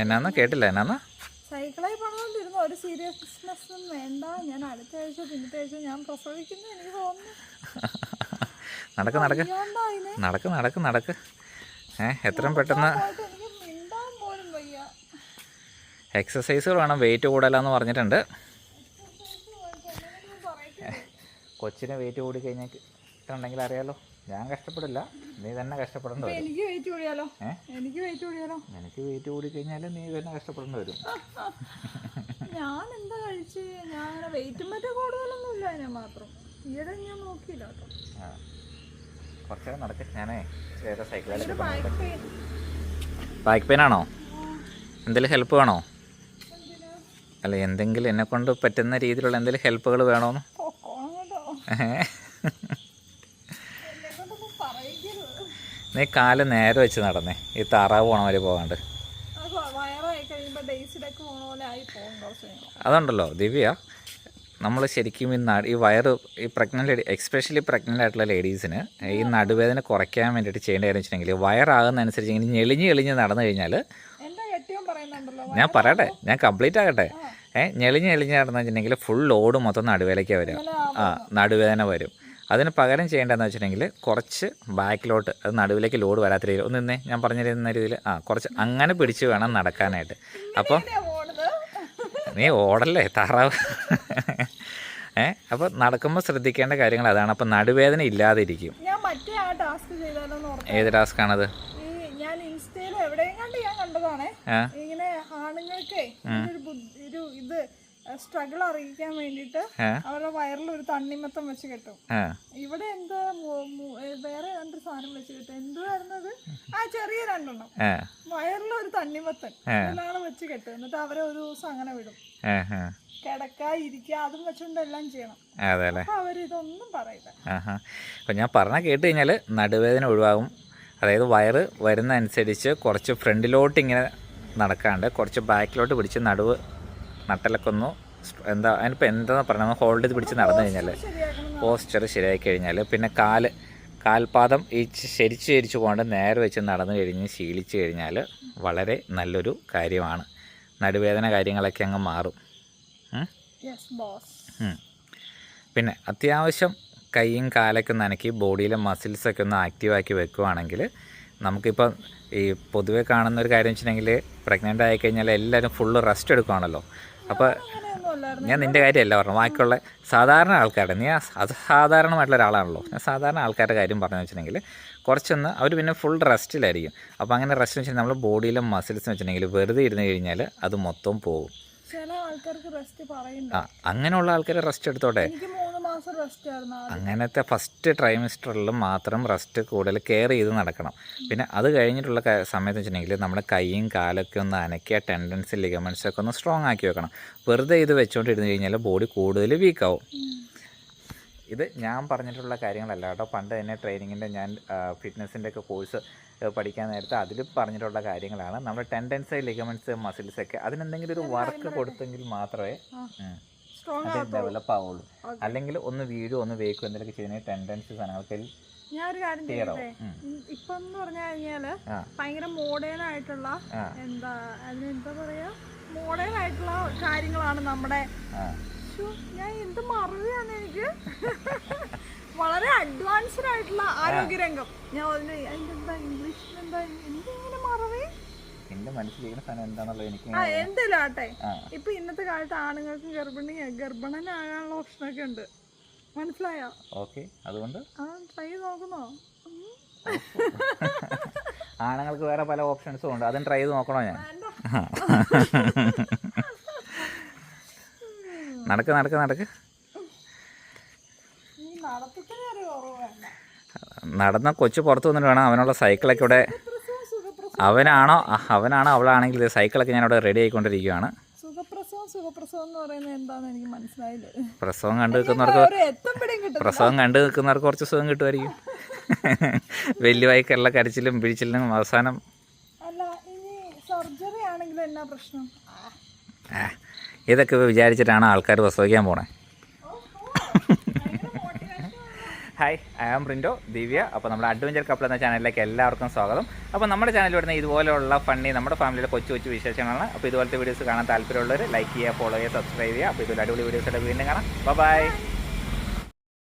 എന്നാന്ന് കേട്ടില്ല എന്നാന്ന്? സൈക്കിളായി പണിതുകൊണ്ടിരുന്നു ഒരു സീരിയസ്നെസ്സും വേണ്ട. ഞാൻ അടുത്ത ആഴ്ച പിന്നത്തെ ആഴ്ച ഞാൻ പ്രസവിക്കുന്നു എനിക്ക് തോന്നുന്നു. നടക്ക് നടക്ക്. നടക്ക് നടക്ക് നടക്ക്. ഏ എത്രയും പെട്ടെന്ന് എക്സസൈസുകൾ വേണം വെയിറ്റ് കൂടലെന്ന് പറഞ്ഞിട്ടുണ്ട്. കൊച്ചിനെ വെയിറ്റ് കൂടി കഴിഞ്ഞിട്ടുണ്ടെങ്കിൽ അറിയാലോ. ഞാൻ കഷ്ടപ്പെടില്ല. നീ തന്നെ കഷ്ടപ്പെടേണ്ടി വരും. എനിക്ക് വെയിറ്റ് കൂടിയാലോ? എനിക്ക് വെയിറ്റ് കൂടിയാലോ? നിനക്ക് വെയിറ്റ് കൂടി കഴിഞ്ഞാൽ നീ തന്നെ കഷ്ടപ്പെടേണ്ടി വരും. ഞാൻ എന്താ കഴിച്ച്? ഞാൻ വെയിറ്റ് മറ്റേ കൂടുതലൊന്നും ഇല്ല ഞാൻ മാത്രം. ഈയിടെ ഞാൻ നോക്കിയില്ല കേട്ടോ. നടക്ക നടക്ക്. ഞാനേ വേറെ സൈക്കിളിൽ ബാക്ക് പെയിൻ ആണോ? എന്തെങ്കിലും ഹെൽപ്പ് വേണോ? അല്ല എന്തെങ്കിലും എന്നെ കൊണ്ട് പറ്റുന്ന രീതിയിലുള്ള എന്തെങ്കിലും ഹെൽപ്പുകൾ വേണോന്ന്? ഏഹ്. നീ കാൽ നേരെ വെച്ച് നടന്നേ. ഈ താറാവ് പോണ വരെ പോകാണ്ട് അതുണ്ടല്ലോ ദിവ്യ. നമ്മൾ ശരിക്കും ഈ നട ഈ വയറ് ഈ പ്രഗ്നന്റ് ലേഡി എക്സ്പെഷ്യലി പ്രഗ്നന്റ് ആയിട്ടുള്ള ലേഡീസിന് ഈ നടുവേദന കുറയ്ക്കാൻ വേണ്ടിയിട്ട് ചെയ്യേണ്ട കാര്യം വെച്ചിട്ടുണ്ടെങ്കിൽ വയറാകുന്ന അനുസരിച്ച് ഇങ്ങനെ ഞെളിഞ്ഞ് ഞെളിഞ്ഞ് നടന്നു കഴിഞ്ഞാൽ ഞാൻ പറയട്ടെ ഞാൻ കംപ്ലീറ്റ് ആകട്ടെ. ഏഹ് ഞെളിഞ്ഞ് ഞെളിഞ്ഞ് നടന്നു വെച്ചിട്ടുണ്ടെങ്കിൽ ഫുൾ ലോഡ് മൊത്തം നടുവേലയ്ക്കാണ് വരിക ആ നടുവേദന വരും. അതിന് പകരം ചെയ്യേണ്ടതെന്ന് വെച്ചിട്ടുണ്ടെങ്കിൽ കുറച്ച് ബാക്കിലോട്ട് അത് നടുവിലേക്ക് ലോഡ് വരാത്ത രീതിയിൽ. ഒന്ന് നിന്നേ ഞാൻ പറഞ്ഞു തരുന്ന രീതിയിൽ? ആ കുറച്ച് അങ്ങനെ പിടിച്ച് വേണം നടക്കാനായിട്ട്. അപ്പോൾ നീ ഓടല്ലേ താറാവ്. ഏ അപ്പോൾ നടക്കുമ്പോൾ ശ്രദ്ധിക്കേണ്ട കാര്യങ്ങൾ അതാണ്. അപ്പോൾ നടുവേദന ഇല്ലാതെ ഇരിക്കും ആ ടാസ്ക് ആണത്? ഏത് ഞാൻ ഇൻസ്റ്റയിൽ എവിടെയും കണ്ട് ഞാൻ കണ്ടതാണ്. ഇങ്ങനെ ആണുങ്ങൾക്ക് ഒരു ഇത് സ്ട്രഗിൾ അറിയിക്കാൻ വേണ്ടിട്ട് അവരുടെ വയറിൽ ഒരു തണ്ണിമത്തം വെച്ച് കെട്ടും. ഇവിടെ എന്താ വേറെ രണ്ട് സാധനം വെച്ച് കെട്ടും. എന്തുവായിരുന്നത്? ആ ചെറിയ രണ്ടെണ്ണം. വയറിൽ ഒരു തണ്ണിമത്തൻ ഒരാളെ വെച്ച് കെട്ടും. എന്നിട്ട് അവരെ ഒരു ദിവസം അങ്ങനെ വിടും. അപ്പം ഞാൻ പറഞ്ഞ കേട്ട് കഴിഞ്ഞാൽ നടുവേദന ഒഴിവാകും. അതായത് വയറ് വരുന്ന അനുസരിച്ച് കുറച്ച് ഫ്രണ്ടിലോട്ട് ഇങ്ങനെ നടക്കാണ്ട് കുറച്ച് ബാക്കിലോട്ട് പിടിച്ച് നടുവ് നട്ടലൊക്കെ ഒന്ന് സ്റ്റ്- എന്താ അതിനിപ്പോൾ എന്താ പറയുന്നത് ഹോൾഡ് ചെയ്ത് പിടിച്ച് നടന്നു കഴിഞ്ഞാൽ പോസ്റ്റർ ശരിയാക്കി ശരിയായി കഴിഞ്ഞാൽ പിന്നെ കാൽ കാൽപാദം ഈ ശരിച്ച് ശരിച്ച് ചരിച്ച് പോകാണ്ട് നേരെ വെച്ച് നടന്നു കഴിഞ്ഞ് ശീലിച്ച് കഴിഞ്ഞാൽ വളരെ നല്ലൊരു കാര്യമാണ്. നടുവേദന കാര്യങ്ങളൊക്കെ അങ്ങ് മാറും. പിന്നെ അത്യാവശ്യം കൈയും കാലൊക്കെ നനക്കി ബോഡിയിലെ മസിൽസൊക്കെ ഒന്ന് ആക്റ്റീവാക്കി വെക്കുവാണെങ്കിൽ നമുക്കിപ്പം ഈ പൊതുവെ കാണുന്ന ഒരു കാര്യം വെച്ചിട്ടുണ്ടെങ്കിൽ പ്രഗ്നന്റ് ആയിക്കഴിഞ്ഞാൽ എല്ലാവരും ഫുള്ള് റെസ്റ്റ് എടുക്കുവാണല്ലോ. അപ്പോൾ ഞാൻ നിന്റെ കാര്യമല്ല പറഞ്ഞു ബാക്കിയുള്ള സാധാരണ ആൾക്കാരുടെ നീ അസാധാരണമായിട്ടുള്ള ഒരാളാണല്ലോ. ഞാൻ സാധാരണ ആൾക്കാരുടെ കാര്യം പറഞ്ഞു വെച്ചിട്ടുണ്ടെങ്കിൽ കുറച്ചൊന്ന് അവർ പിന്നെ ഫുൾ റെസ്റ്റിലായിരിക്കും അപ്പോൾ അങ്ങനെ റെസ്റ്റ് വെച്ചാൽ നമ്മൾ ബോഡിയിലെ മസിൽസ് വെച്ചിട്ടുണ്ടെങ്കിൽ വെറുതെ ഇരുന്ന് കഴിഞ്ഞാൽ അത് മൊത്തം പോകും. ആ അങ്ങനെയുള്ള ആൾക്കാർ റെസ്റ്റ് എടുത്തോട്ടെ? അങ്ങനത്തെ ഫസ്റ്റ് ട്രൈമിസ്റ്ററിൽ മാത്രം റെസ്റ്റ് കൂടുതൽ കെയർ ചെയ്ത് നടക്കണം. പിന്നെ അത് കഴിഞ്ഞിട്ടുള്ള സമയത്ത് വെച്ചിട്ടുണ്ടെങ്കിൽ നമ്മുടെ കൈയും കാലൊക്കെ ഒന്ന് അനക്കിയ ടെൻഡൻസി ലിഗമെൻസൊക്കെ ഒന്ന് സ്ട്രോങ് ആക്കി വെക്കണം. വെറുതെ ഇത് വെച്ചുകൊണ്ടിരുന്ന് കഴിഞ്ഞാൽ ബോഡി കൂടുതൽ വീക്കാവും ഇത് ഞാൻ പറഞ്ഞിട്ടുള്ള കാര്യങ്ങളല്ല കേട്ടോ. പണ്ട് തന്നെ ട്രെയിനിങ്ങിന്റെ ഞാൻ ഫിറ്റ്നസിന്റെ ഒക്കെ കോഴ്സ് പഠിക്കാൻ നേരത്തെ അതിൽ പറഞ്ഞിട്ടുള്ള കാര്യങ്ങളാണ്. നമ്മുടെ ടെൻഡൻസ് ലിഗമെന്റ്സ് മസിൽസൊക്കെ അതിനെന്തെങ്കിലും ഒരു വർക്ക് കൊടുത്തെങ്കിൽ മാത്രമേ അത് ഡെവലപ്പ് ആവുള്ളൂ. അല്ലെങ്കിൽ ഒന്ന് വീഴും ഒന്ന് വേക്കും എന്തെങ്കിലും ചെയ്യുന്ന ടെൻഡൻസി സാധനങ്ങൾക്ക് ഞാൻ ഒരു കാര്യം ചെയ്യട്ടെ ഇപ്പൊ എന്ന് പറഞ്ഞു കഴിഞ്ഞാൽ ഭയങ്കര മോഡേൺ ആയിട്ടുള്ള എന്താ അതിനെന്താ പറയാ? മോഡേൺ ആയിട്ടുള്ള കാര്യങ്ങളാണ് നമ്മുടെ ഞാൻ എന്ത് മറുകയാണ് എനിക്ക്? വളരെ അഡ്വാൻസ്ഡ് ആയിട്ടുള്ള ആരോഗ്യരംഗം. ഞാൻ അതിന് അതിന്റെ എന്താ ഇംഗ്ലീഷിൽ എന്താ മറവി എന്റെ മനസ്സിലിരിക്കുന്ന സാധനം എന്താണെന്നുള്ളത് എനിക്ക് ആ ആട്ടെ. ആ. ഇപ്പൊ ഇന്നത്തെ കാലത്ത് ആണുങ്ങൾക്ക് ഗർഭിണി ഗർഭിണനാകാനുള്ള ഓപ്ഷനൊക്കെ ഉണ്ട്. മനസ്സിലായോ? ഓക്കെ അതുകൊണ്ട്? ആ ട്രൈ നോക്കുന്നോ? ആണുങ്ങൾക്ക് വേറെ പല ഓപ്ഷൻസും ഉണ്ട്. അതും ട്രൈ ചെയ്ത് നോക്കണോ ഞാൻ? നടക്ക് നടക്ക് നടക്ക്. നടന്ന കൊച്ചു പുറത്തു വന്നിട്ട് വേണം അവനുള്ള സൈക്കിളൊക്കെ ഇവിടെ അവനാണോ? അവനാണോ അവളാണെങ്കിൽ സൈക്കിളൊക്കെ ഞാൻ അവിടെ റെഡി ആയിക്കൊണ്ടിരിക്കുകയാണ് സുഖപ്രസവം സുഖപ്രസവം എന്ന് പറയുന്നത് എന്താണെന്ന് എനിക്ക് മനസ്സിലായില്ല? പ്രസവം കണ്ടു നിൽക്കുന്നവർക്ക് പ്രസവം കണ്ടു നിൽക്കുന്നവർക്ക് കുറച്ച് സുഖം കിട്ടുമായിരിക്കും. വലിയവായിക്കുള്ള കരച്ചിലും പിടിച്ചിലും അവസാനം. അല്ല ഇനി സർജറി ആണെങ്കിലും എന്നാ പ്രശ്നം? ഇതൊക്കെ വിചാരിച്ചിട്ടാണ് ആൾക്കാർ പ്രസവിക്കാൻ പോണേ ഓ, ഓ, ഭയങ്കര motivation ആണ്. Hi I am Printo Divya. അപ്പോൾ നമ്മുടെ അഡ്വഞ്ചർ കപ്പിൾ എന്ന ചാനലിലേക്ക് എല്ലാവർക്കും സ്വാഗതം. അപ്പോൾ നമ്മുടെ ചാനൽ വരുന്ന ഇതുപോലെയുള്ള ഫണ്ണി നമ്മുടെ ഫാമിലിയിലെ കൊച്ചു കൊച്ചു വിശേഷങ്ങളാണ്. അപ്പോൾ ഇതുപോലത്തെ വീഡിയോസ് കാണാൻ താല്പര്യമുള്ളവർ ലൈക്ക് ചെയ്യുക ഫോളോ ചെയ്യുക സബ്സ്ക്രൈബ് ചെയ്യുക. അപ്പോൾ ഇതുപോലെ അടിപൊളി വീഡിയോസൊക്കെ വീണ്ടും കാണാം. ബൈ